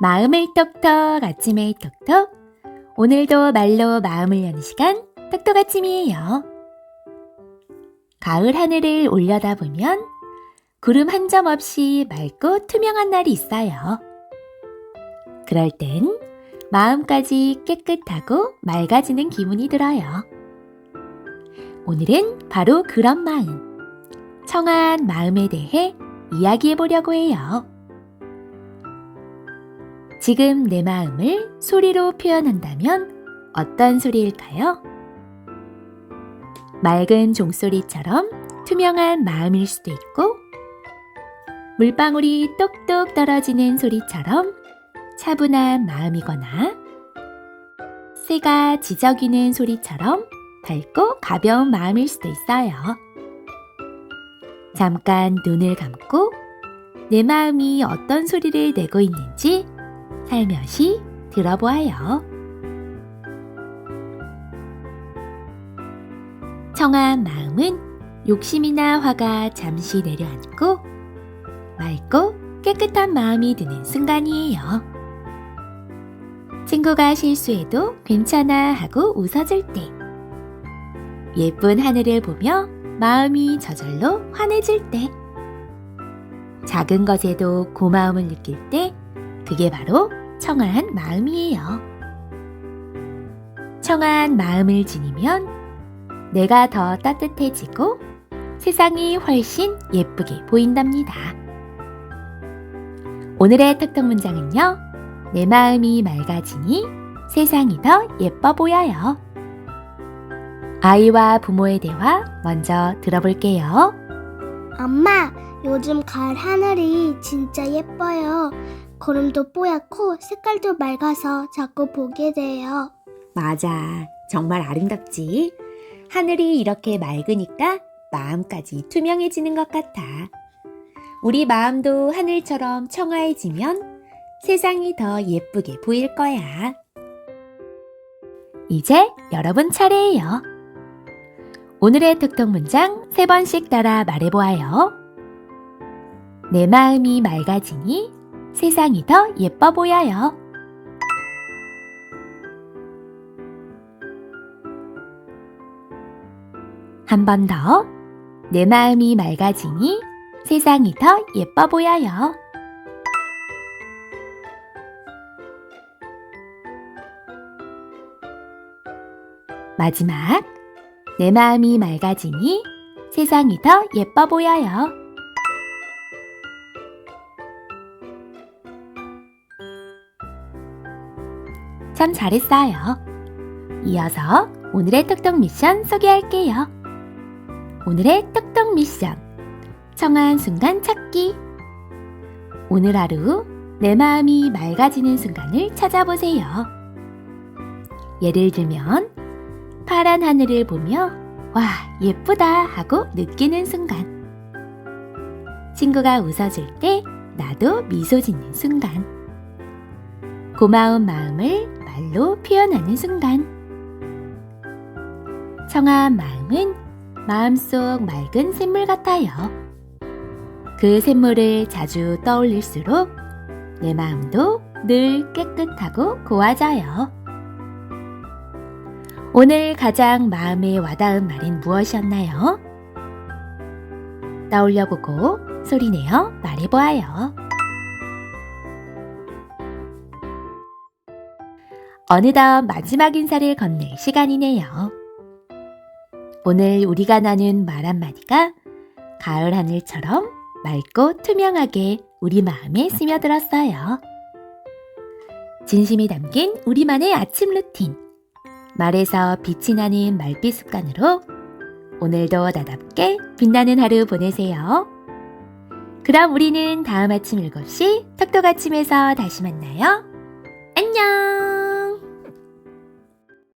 마음을 톡톡 아침에 톡톡 오늘도 말로 마음을 여는 시간 톡톡 아침이에요. 가을 하늘을 올려다보면 구름 한 점 없이 맑고 투명한 날이 있어요. 그럴 땐 마음까지 깨끗하고 맑아지는 기분이 들어요. 오늘은 바로 그런 마음, 청한 마음에 대해 이야기해 보려고 해요. 지금 내 마음을 소리로 표현한다면 어떤 소리일까요? 맑은 종소리처럼 투명한 마음일 수도 있고, 물방울이 똑똑 떨어지는 소리처럼 차분한 마음이거나, 새가 지저귀는 소리처럼 밝고 가벼운 마음일 수도 있어요. 잠깐 눈을 감고 내 마음이 어떤 소리를 내고 있는지 살며시 들어보아요. 청한 마음은 욕심이나 화가 잠시 내려앉고 맑고 깨끗한 마음이 드는 순간이에요. 친구가 실수해도 괜찮아 하고 웃어줄 때 예쁜 하늘을 보며 마음이 저절로 환해질 때 작은 것에도 고마움을 느낄 때 그게 바로 청아한 마음이에요. 청아한 마음을 지니면 내가 더 따뜻해지고 세상이 훨씬 예쁘게 보인답니다. 오늘의 톡톡 문장은요. 내 마음이 맑아지니 세상이 더 예뻐 보여요. 아이와 부모의 대화 먼저 들어볼게요. 엄마, 요즘 가을 하늘이 진짜 예뻐요. 구름도 뽀얗고 색깔도 맑아서 자꾸 보게 돼요. 맞아. 정말 아름답지? 하늘이 이렇게 맑으니까 마음까지 투명해지는 것 같아. 우리 마음도 하늘처럼 청아해지면 세상이 더 예쁘게 보일 거야. 이제 여러분 차례예요. 오늘의 톡톡 문장 세 번씩 따라 말해보아요. 내 마음이 맑아지니 세상이 더 예뻐 보여요. 한 번 더. 내 마음이 맑아지니 세상이 더 예뻐 보여요. 마지막. 내 마음이 맑아지니 세상이 더 예뻐 보여요. 참 잘했어요. 이어서 오늘의 톡톡 미션 소개할게요. 오늘의 톡톡 미션. 청한 순간 찾기. 오늘 하루 내 마음이 맑아지는 순간을 찾아보세요. 예를 들면, 파란 하늘을 보며, 와, 예쁘다 하고 느끼는 순간. 친구가 웃어줄 때 나도 미소 짓는 순간. 고마운 마음을 말로 표현하는 순간. 청아한 마음은 마음속 맑은 샘물 같아요. 그 샘물을 자주 떠올릴수록 내 마음도 늘 깨끗하고 고와져요. 오늘 가장 마음에 와닿은 말은 무엇이었나요? 떠올려보고 소리내어 말해보아요. 어느덧 마지막 인사를 건넬 시간이네요. 오늘 우리가 나눈 말 한마디가 가을 하늘처럼 맑고 투명하게 우리 마음에 스며들었어요. 진심이 담긴 우리만의 아침 루틴. 말에서 빛이 나는 말빛 습관으로 오늘도 나답게 빛나는 하루 보내세요. 그럼 우리는 다음 아침 7시 톡톡 아침에서 다시 만나요. 안녕!